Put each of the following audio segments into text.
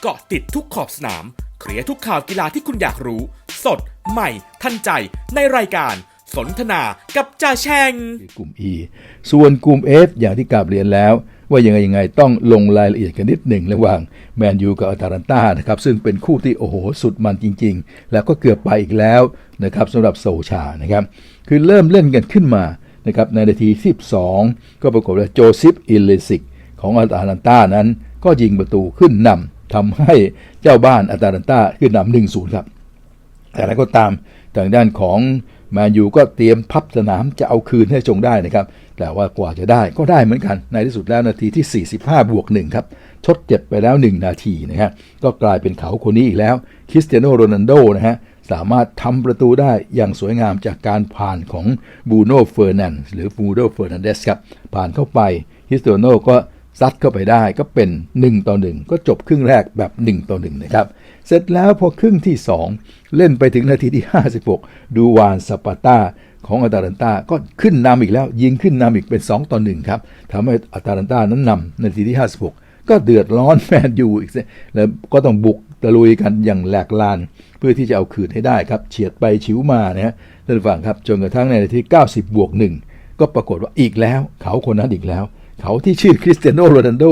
เกาะติดทุกขอบสนาม เคลียร์ทุกข่าวกีฬาที่คุณอยากรู้ สด ใหม่ ทันใจ ในรายการ สนทนากับจ่าแชงกลุ่ม E ส่วนกลุ่ม F อย่างที่กาบเรียนแล้ว ว่ายังไงยังไงต้องลงรายละเอียดกันนิดหนึ่งระหว่างแมนยูกับอาตาลันตานะครับซึ่งเป็นคู่ที่โอ้โหสุดมันจริง ๆ แล้วก็เกือบไปอีกแล้วนะครับสำหรับโซชานะครับคือเริ่มเล่นกันขึ้นมานะครับในนาทีที่12 ก็ปรากฏว่าโจซิฟอิลเลสิกของอาตาลันตานั้น ก็ยิงประตูขึ้นนำ ทำให้เจ้าบ้านอาตาลันตาขึ้นนำ1-0ครับ แต่อะไรก็ตามทางด้านของแมนยูก็เตรียมพับสนามจะเอาคืนให้จงได้นะครับ แต่ว่ากว่าจะได้ก็ได้เหมือนกัน ในที่สุดแล้วนาทีที่ 45 บวก1ครับทดเจ็บไปแล้ว 1 นาทีนะฮะ ก็กลายเป็นเขาคนนี้อีกแล้ว คริสเตียโนโรนัลโดนะฮะ สามารถทำประตูได้อย่างสวยงามจากการผ่านของบูโน่เฟอร์นันหรือบูโน่เฟอร์นันเดสครับ ผ่านเข้าไปคริสเตียโนก็ ซัดเข้าไปได้ก็เป็น 1 ต่อ 1 ก็จบครึ่งแรกแบบ 1 ต่อ1นะครับ เสร็จแล้วพอครึ่งที่ 2 เล่นไปถึงนาทีที่ 56 ดูวานสปาตาของอาตาลันตาก็ขึ้นนำอีกแล้ว ยิงขึ้นนำอีกเป็น 2 ต่อ 1 ครับทำให้อาตาลันตานั้นนำนาทีที่ 56 ก็เดือดร้อนแมนยูอีกสิแล้วก็ต้องบุกตะลุยกันอย่างแหลกลาน เพื่อที่จะเอาคืนให้ได้ครับเฉียดไปชิวมานะฮะท่านฟังครับจนกระทั่งในนาที90บวก1ก็ปรากฏว่าอีกแล้ว เขาคนนั้นอีกแล้ว เขาที่ชื่อคริสเตียโนโรนัลโด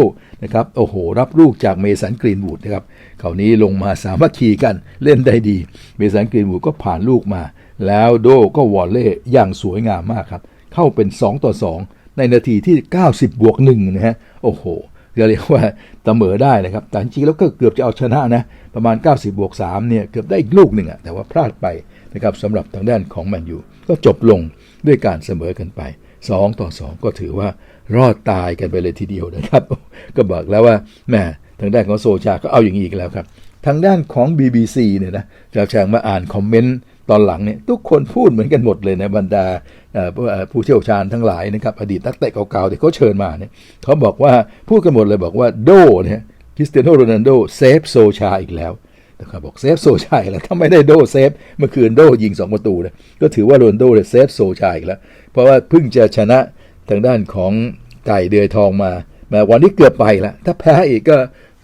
นะครับโอ้โห รับลูกจากเมสันกรีนวูดนะครับเขานี้ลงมาสามัคคีกันเล่นได้ดี เมสันกรีนวูดก็ผ่านลูกมา แล้วโดก็วอลเล่อย่างสวยงามมากครับ เข้าเป็น 2 ต่อ 2 ในนาทีที่ 90 บวก1นะฮะโอ้โหเรียกว่าเสมอได้นะครับ แต่จริงๆแล้วก็เกือบจะเอาชนะนะ ประมาณ 90 บวก3เนี่ยเกือบได้อีกลูกหนึ่งอะแต่ว่าพลาดไปนะครับสำหรับทางด้านของแมนยูก็จบลงด้วยการเสมอกันไป 2 ต่อ 2 ก็ถือว่า รอดตายกันไปเลยทีเดียวนะครับ ก็บอกแล้วว่าแหม่ทางด้านของโซชาก็เอาอย่างนี้อีกแล้วครับ ทางด้านของ BBC เนี่ยนะจากแชงมาอ่านคอมเมนต์ตอนหลังเนี่ยทุกคนพูดเหมือนกันหมดเลยนะบรรดาผู้เชี่ยวชาญทั้งหลายนะครับอดีตนักเตะเก่าๆที่เขาเชิญมาเนี่ยเขาบอกว่าพูดกันหมดเลยบอกว่าโดเนี่ยคริสเตียโนโรนัลโดเซฟโซชาอีกแล้วนะครับบอกเซฟโซชาอีกแล้วถ้าไม่ได้โดเซฟเมื่อคืนโดยิง2ประตูนะก็ถือว่าโรนโดเนี่ยเซฟโซชาอีกแล้ว เพราะว่าเพิ่งจะชนะทางด้านของ ไก่เดือยทองมาแม้วันนี้เกือบไปแล้วถ้าแพ้อีกก็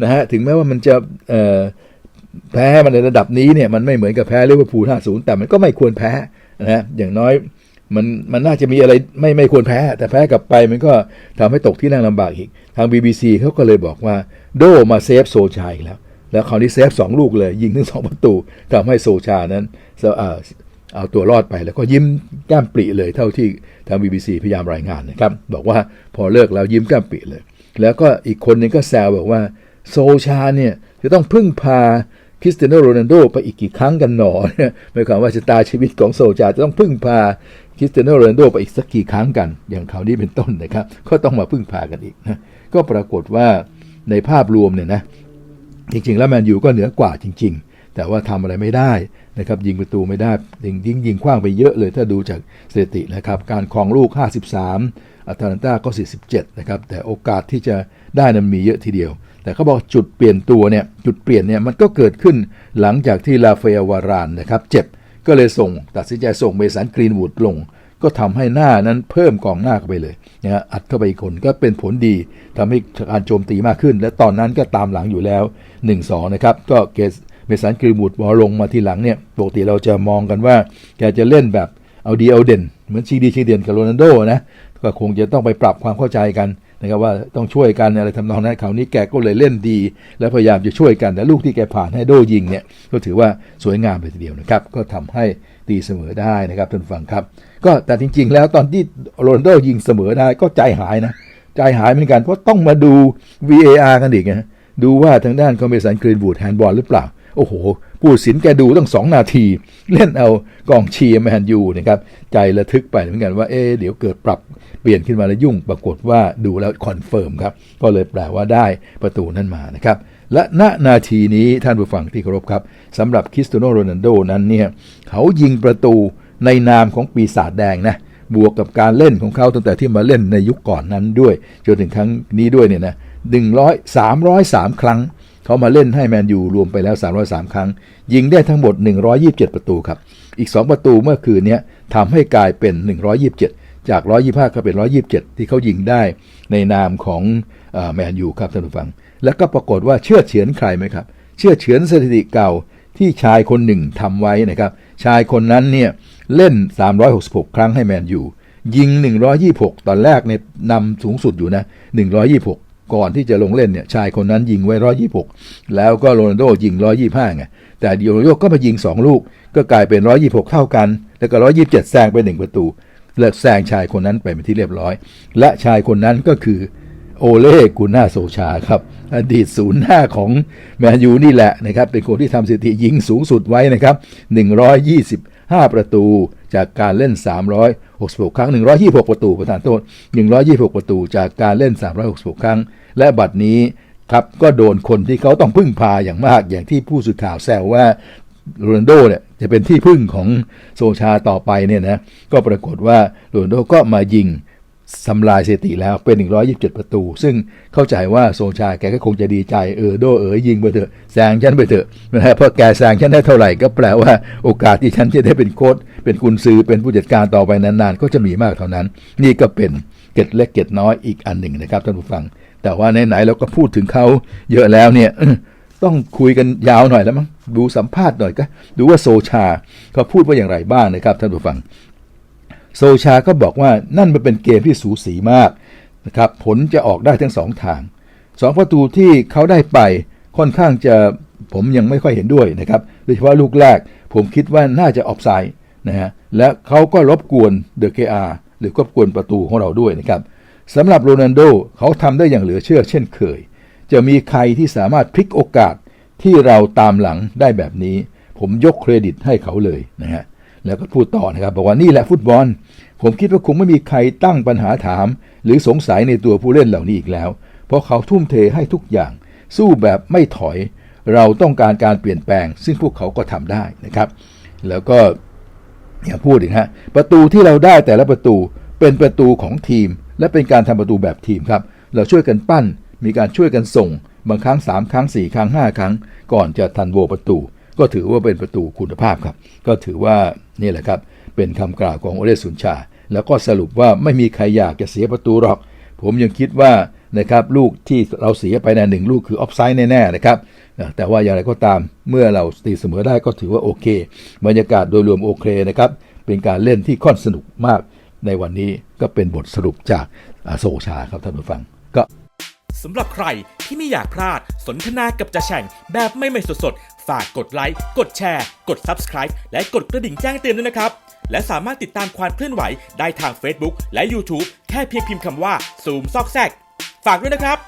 นะฮะถึงแม้ว่ามันจะแพ้มันในระดับนี้เนี่ยมันไม่เหมือนกับแพ้ลิเวอร์พูล5-0แต่มันก็ไม่ควรแพ้นะฮะอย่างน้อยมันมันน่าจะมีอะไรไม่ไม่ควรแพ้ แต่แพ้กลับไปมันก็ทำให้ตกที่นั่งลำบากอีก ทาง BBC เขาก็เลยบอกว่าโดมาเซฟโซชาอีกแล้ว แล้วคราวนี้เซฟ2ลูกเลย ยิงทั้งสองประตูทำให้โซชานั้น เอาตัวรอดไปแล้วก็ยิ้มแก้มปริเลยเท่าที่ทาง BBC พยายามรายงานนะครับ บอกว่าพอเลิกแล้วยิ้มแก้มปริเลย แล้วก็อีกคนหนึงก็แซวบอกว่าโซชาเนี่ยจะต้องพึ่งพาคริสเตียโนโรนัลโดไปอีกกี่ครั้งกันหนอเนี่ยหมายความว่าชะตาชีวิตของโซจาจะต้องพึ่งพาคริสเตียโนโรนัลโดไปอีกสักกี่ครั้งกัน อย่างคราวนี้เป็นต้นนะครับ ก็ต้องมาพึ่งพากันอีกนะก็ปรากฏว่าในภาพรวมเนี่ยนะจริงๆ แล้วแมนยูก็เหนือกว่าจริง ๆ แต่ว่าทำอะไรไม่ได้นะครับยิงประตูไม่ได้ยิงยิงยิงคว้างไปเยอะเลยถ้าดูจากสถิตินะครับการครองลูก 53อัตแลนตาก็ 47นะครับแต่โอกาสที่จะได้นั้นมีเยอะทีเดียว แต่เขาบอกจุดเปลี่ยนตัวเนี่ยจุดเปลี่ยนเนี่ยมันก็เกิดขึ้นหลังจากที่ลาเฟลวารานนะครับเจ็บก็เลยส่งตัดสินใจส่งเมสันกรีนวูดลง ก็ทำให้หน้านั้นเพิ่มกองหน้าเข้าไปเลยนะฮะอัดเข้าไปอีกคนก็เป็นผลดีทำให้การโจมตีมากขึ้น และตอนนั้นก็ตามหลังอยู่แล้ว 1-2นะครับก็เกส เมสันกรีนวูดพอลงมาทีหลังเนี่ยปกติเราจะมองกันว่า แกจะเล่นแบบเอาดีเอาเด่น เหมือนชีดีชีเด่นกับโรนัลโดนะก็คงจะต้องไปปรับความเข้าใจกันนะครับว่าต้องช่วยกันอะไรทำนองนั้นคราวนี้แกก็เลยเล่นดี และพยายามจะช่วยกันแต่ลูกที่แกผ่านให้โดยิงเนี่ยก็ถือว่าสวยงามไปทีเดียวนะครับ ก็ทำให้ตีเสมอได้นะครับท่านฟังครับ ก็แต่จริง ๆ แล้วตอนที่โรนลโดยิงเสมอได้ก็ใจหายนะใจหายเหมือนกันเพราะต้องมาดู VAR กันอีกนะดูว่าทางด้านคอมเมสันกรีนบูดแฮนด์บอลหรือเปล่า โอ้โห ผู้สินแกดูตั้งสองนาที เล่นเอากองเชียร์แมนยูนะครับ ใจระทึกไปเหมือนกันว่า เอ๊เดี๋ยวเกิดปรับเปลี่ยนขึ้นมาแล้วยุ่ง ปรากฏว่าดูแล้วคอนเฟิร์มครับ ก็เลยแปลว่าได้ประตูนั้นมานะครับ และณนาทีนี้ท่านผู้ฟังที่เคารพครับสำหรับคริสเตโนโรนัลโดนั้นเนี่ยเขายิงประตูในนามของปีศาจแดงนะบวกกับการเล่นของเขาตั้งแต่ที่มาเล่นในยุคก่อนนั้นด้วยจนถึงครั้งนี้ด้วยเนี่ยนะหนึ่งร้อยสามร้อยสามครั้ง เขามาเล่นให้แมนยูรวมไปแล้ว 303 ครั้ง ยิงได้ทั้งหมด 127 ประตูครับ อีก 2 ประตูเมื่อคืนนี้ทำให้กลายเป็น 127 จาก 125 ก็เป็น 127 ที่เขายิงได้ในนามของแมนยูครับท่านผู้ฟัง แล้วก็ปรากฏว่าเชื่อเฉือนใครไหมครับ เชื่อเฉือนสถิติเก่าที่ชายคนหนึ่งทำไว้นะครับ ชายคนนั้นเนี่ยเล่น 366 ครั้งให้แมนยูยิง 126 ตอนแรกเนี่ยนำสูงสุดอยู่นะ 126 ก่อนที่จะลงเล่นเนี่ยชายคนนั้นยิงไว้126แล้วก็โรนัลโดยิง125ไงแต่ดิโอโรก็มายิง2ลูก ก็กลายเป็น126เท่ากัน แล้วก็127แซงไป1ประตู เลิกแซงชายคนนั้นไปเป็นที่เรียบร้อย และชายคนนั้นก็คือโอเล่กุน่าโซชาครับ อดีตศูนย์หน้าของแมนยูนี่แหละนะครับ เป็นคนที่ทำสถิติยิงสูงสุดไว้นะครับ 125 ประตูจากการเล่น 366 ครั้ง 126 ประตูประธานโทษ 126 ประตูจากการเล่น 366 ครั้ง และบัดนี้ครับก็โดนคนที่เขาต้องพึ่งพาอย่างมากอย่างที่ผู้สื่อข่าวแซวว่าโรนัลโดเนี่ยจะเป็นที่พึ่งของโซชาต่อไปเนี่ยนะก็ปรากฏว่าโรนัลโดก็มายิง ทำลายสถิติแล้วเป็น 127 ประตู ซึ่งเข้าใจว่าโซชาแกก็คงจะดีใจเออโดเออยิงไปเถอะแซงฉันไปเถอะนะฮะเพราะแกแซงฉันได้เท่าไหร่ก็แปลว่าโอกาสที่ฉันจะได้เป็นโค้ชเป็นกุนซือเป็นผู้จัดการต่อไปนานๆ ก็จะมีมากเท่านั้น นี่ก็เป็นเกร็ดเล็กเกร็ดน้อยอีกอันหนึ่งนะครับท่านผู้ฟัง แต่ว่าไหนๆเราก็พูดถึงเขาเยอะแล้วเนี่ยต้องคุยกันยาวหน่อยแล้วมั้งดูสัมภาษณ์หน่อยก็ดูว่าโซชาเขาพูดว่าอย่างไรบ้างนะครับท่านผู้ฟัง โซชาก็บอกว่านั่นมันเป็นเกมที่สูสีมากนะครับผลจะออกได้ทั้งสองทางสองประตูที่เขาได้ไปค่อนข้างจะผมยังไม่ค่อยเห็นด้วยนะครับโดยเฉพาะลูกแรก ผมคิดว่าน่าจะออฟไซด์นะฮะและเขาก็รบกวนเดอะเคอาหรือรบกวนประตูของเราด้วยนะครับสำหรับโรนัลโดเขาทำได้อย่างเหลือเชื่อเช่นเคย จะมีใครที่สามารถพลิกโอกาสที่เราตามหลังได้แบบนี้ ผมยกเครดิตให้เขาเลยนะฮะ แล้วก็พูดต่อนะครับ บอกว่านี่แหละฟุตบอล ผมคิดว่าคงไม่มีใครตั้งปัญหาถาม หรือสงสัยในตัวผู้เล่นเหล่านี้อีกแล้ว เพราะเขาทุ่มเทให้ทุกอย่าง สู้แบบไม่ถอย เราต้องการการเปลี่ยนแปลง ซึ่งพวกเขาก็ทำได้นะครับ แล้วก็อย่าพูดอีกฮะประตูที่เราได้แต่ละประตูเป็นประตูของทีม และเป็นการทำประตูแบบทีมครับ เราช่วยกันปั้น มีการช่วยกันส่ง บางครั้ง 3 ครั้ง 4 ครั้ง 5 ครั้ง ก่อนจะทันโวประตู ก็ถือว่าเป็นประตูคุณภาพครับ ก็ถือว่านี่แหละครับ เป็นคำกล่าวของโอเลสุนชา แล้วก็สรุปว่าไม่มีใครอยากจะเสียประตูหรอก ผมยังคิดว่านะครับลูกที่เราเสียไปในะหนึ่งลูกคือออฟไซด์แน่ๆนะครับแต่ว่าอย่างไรก็ตามเมื่อเราตีเสมอได้ก็ถือว่าโอเค บรรยากาศโดยรวมโอเคนะครับ เป็นการเล่นที่ค่อนสนุกมาก ในวันนี้ก็เป็นบทสรุปจากโซชาครับท่านผู้ฟังก็สำหรับใครที่ไม่อยากพลาดสนทนากับจ่าแฉ่งแบบไม่ไม่สด ฝากกดไลค์ กดแชร์ กด Subscribe และกดกระดิ่งแจ้งเตือนด้วยนะครับ และสามารถติดตามความเคลื่อนไหวได้ทาง Facebook และ YouTube แค่เพียงพิมพ์คำว่าซูมซอกแซก ฝากด้วยนะครับ